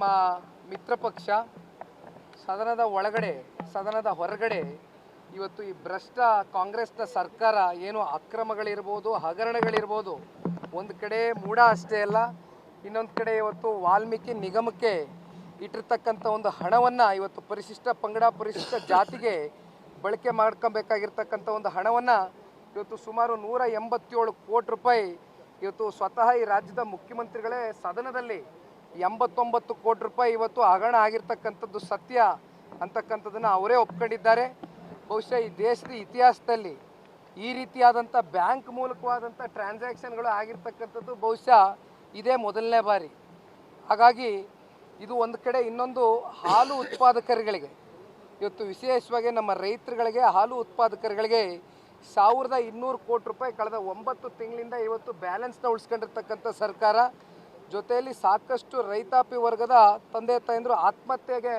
ನಮ್ಮ ಮಿತ್ರ ಪಕ್ಷ ಸದನದ ಒಳಗಡೆ, ಸದನದ ಹೊರಗಡೆ ಇವತ್ತು ಈ ಭ್ರಷ್ಟ ಕಾಂಗ್ರೆಸ್ನ ಸರ್ಕಾರ ಏನು ಅಕ್ರಮಗಳಿರ್ಬೋದು, ಹಗರಣಗಳಿರ್ಬೋದು, ಒಂದು ಕಡೆ ಮೂಡ ಅಷ್ಟೇ ಅಲ್ಲ, ಇನ್ನೊಂದು ಕಡೆ ಇವತ್ತು ವಾಲ್ಮೀಕಿ ನಿಗಮಕ್ಕೆ ಇಟ್ಟಿರ್ತಕ್ಕಂಥ ಒಂದು ಹಣವನ್ನು ಇವತ್ತು ಪರಿಶಿಷ್ಟ ಪಂಗಡ ಪರಿಶಿಷ್ಟ ಜಾತಿಗೆ ಬಳಕೆ ಮಾಡ್ಕೊಬೇಕಾಗಿರ್ತಕ್ಕಂಥ ಒಂದು ಹಣವನ್ನು ಇವತ್ತು ಸುಮಾರು ನೂರ ಎಂಬತ್ತೇಳು ಕೋಟಿ ರೂಪಾಯಿ ಇವತ್ತು ಸ್ವತಃ ಈ ರಾಜ್ಯದ ಮುಖ್ಯಮಂತ್ರಿಗಳೇ ಸದನದಲ್ಲಿ ಎಂಬತ್ತೊಂಬತ್ತು ಕೋಟಿ ರೂಪಾಯಿ ಇವತ್ತು ಹಗರಣ ಆಗಿರ್ತಕ್ಕಂಥದ್ದು ಸತ್ಯ ಅಂತಕ್ಕಂಥದ್ದನ್ನು ಅವರೇ ಒಪ್ಕೊಂಡಿದ್ದಾರೆ. ಬಹುಶಃ ಈ ದೇಶದ ಇತಿಹಾಸದಲ್ಲಿ ಈ ರೀತಿಯಾದಂಥ ಬ್ಯಾಂಕ್ ಮೂಲಕವಾದಂಥ ಟ್ರಾನ್ಸಾಕ್ಷನ್ಗಳು ಆಗಿರ್ತಕ್ಕಂಥದ್ದು ಬಹುಶಃ ಇದೇ ಮೊದಲನೇ ಬಾರಿ. ಹಾಗಾಗಿ ಇದು ಒಂದು ಕಡೆ ಇನ್ನೊಂದು ಹಾಲು ಉತ್ಪಾದಕರುಗಳಿಗೆ, ಇವತ್ತು ವಿಶೇಷವಾಗಿ ನಮ್ಮ ರೈತರುಗಳಿಗೆ ಹಾಲು ಉತ್ಪಾದಕರುಗಳಿಗೆ ಸಾವಿರದ ಇನ್ನೂರು ಕೋಟಿ ರೂಪಾಯಿ ಕಳೆದ ಒಂಬತ್ತು ತಿಂಗಳಿಂದ ಇವತ್ತು ಬ್ಯಾಲೆನ್ಸ್ನ ಉಳಿಸ್ಕೊಂಡಿರ್ತಕ್ಕಂಥ ಸರ್ಕಾರ. ಜೊತೆಯಲ್ಲಿ ಸಾಕಷ್ಟು ರೈತಾಪಿ ವರ್ಗದ ತಂದೆ ತಾಯಂದರು ಆತ್ಮಹತ್ಯೆಗೆ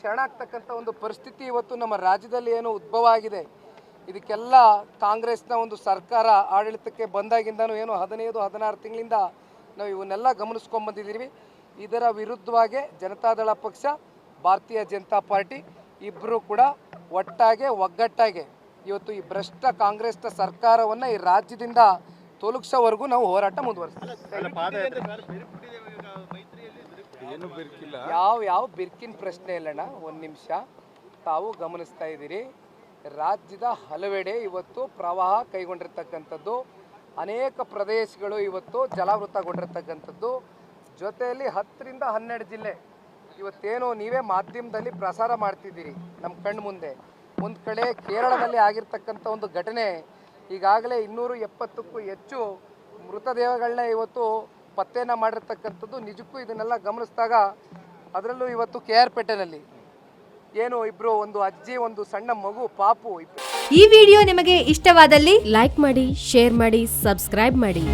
ಶರಣಾಗ್ತಕ್ಕಂಥ ಒಂದು ಪರಿಸ್ಥಿತಿ ಇವತ್ತು ನಮ್ಮ ರಾಜ್ಯದಲ್ಲಿ ಏನು ಉದ್ಭವ ಆಗಿದೆ. ಇದಕ್ಕೆಲ್ಲ ಕಾಂಗ್ರೆಸ್ನ ಒಂದು ಸರ್ಕಾರ ಆಡಳಿತಕ್ಕೆ ಬಂದಾಗಿಂದನೂ ಏನು ಹದಿನೈದು, ಹದಿನಾರು ತಿಂಗಳಿಂದ ನಾವು ಇವನ್ನೆಲ್ಲ ಗಮನಿಸ್ಕೊಂಡ್ಬಂದಿದ್ದೀವಿ ಇದರ ವಿರುದ್ಧವಾಗಿ ಜನತಾದಳ ಪಕ್ಷ, ಭಾರತೀಯ ಜನತಾ ಪಾರ್ಟಿ ಇಬ್ಬರು ಕೂಡ ಒಟ್ಟಾಗೆ ಒಗ್ಗಟ್ಟಾಗೆ ಇವತ್ತು ಈ ಭ್ರಷ್ಟ ಕಾಂಗ್ರೆಸ್ನ ಸರ್ಕಾರವನ್ನು ಈ ರಾಜ್ಯದಿಂದ ತೊಲಗಿಸೋವರೆಗೂ ನಾವು ಹೋರಾಟ ಮುಂದುವರಿಸ್ತೀವಿ ಏನು ಬಿರ್ಕಿಲ್ಲ. ಯಾವ ಯಾವ ಬಿರ್ಕಿನ ಪ್ರಶ್ನೆ ಇಲ್ಲಣ್ಣ ಒಂದು ನಿಮಿಷ. ತಾವು ಗಮನಿಸ್ತಾ ಇದ್ದೀರಿ ರಾಜ್ಯದ ಹಲವೆಡೆ ಇವತ್ತು ಪ್ರವಾಹ ಕೈಗೊಂಡಿರ್ತಕ್ಕಂಥದ್ದು ಅನೇಕ ಪ್ರದೇಶಗಳು ಇವತ್ತು ಜಲಾವೃತಗೊಂಡಿರ್ತಕ್ಕಂಥದ್ದು. ಜೊತೆಯಲ್ಲಿ ಹತ್ತರಿಂದ ಹನ್ನೆರಡು ಜಿಲ್ಲೆ ಇವತ್ತೇನು ನೀವೇ ಮಾಧ್ಯಮದಲ್ಲಿ ಪ್ರಸಾರ ಮಾಡ್ತಿದ್ದೀರಿ ನಮ್ಮ ಕಣ್ಣು ಮುಂದೆ ಒಂದು ಕಡೆ ಕೇರಳದಲ್ಲಿ ಆಗಿರ್ತಕ್ಕಂಥ ಒಂದು ಘಟನೆ ಈಗಾಗಲೇ ಇನ್ನೂರು ಎಪ್ಪತ್ತಕ್ಕೂ ಹೆಚ್ಚು ಮೃತದೇಹಗಳನ್ನ ಇವತ್ತು ಪತ್ತೆನ ಮಾಡಿರ್ತಕ್ಕಂಥದ್ದು ನಿಜಕ್ಕೂ ಇದನ್ನೆಲ್ಲ ಗಮನಿಸಿದಾಗ ಅದರಲ್ಲೂ ಇವತ್ತು ಕೆ ಆರ್ ಪೇಟೆನಲ್ಲಿ ಏನು ಇಬ್ರು ಒಂದು ಅಜ್ಜಿ, ಒಂದು ಸಣ್ಣ ಮಗು, ಪಾಪು ಈ ವಿಡಿಯೋ ನಿಮಗೆ ಇಷ್ಟವಾದಲ್ಲಿ ಲೈಕ್ ಮಾಡಿ, ಶೇರ್ ಮಾಡಿ, ಸಬ್ಸ್ಕ್ರೈಬ್ ಮಾಡಿ.